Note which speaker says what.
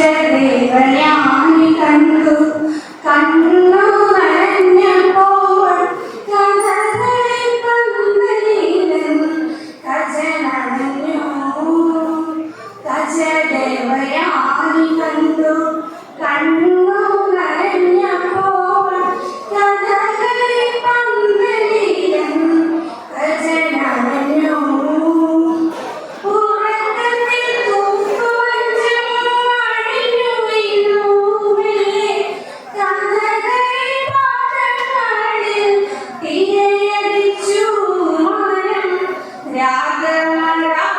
Speaker 1: அச்சதேவயானி கண்ண i'm Bye. Bye. Bye.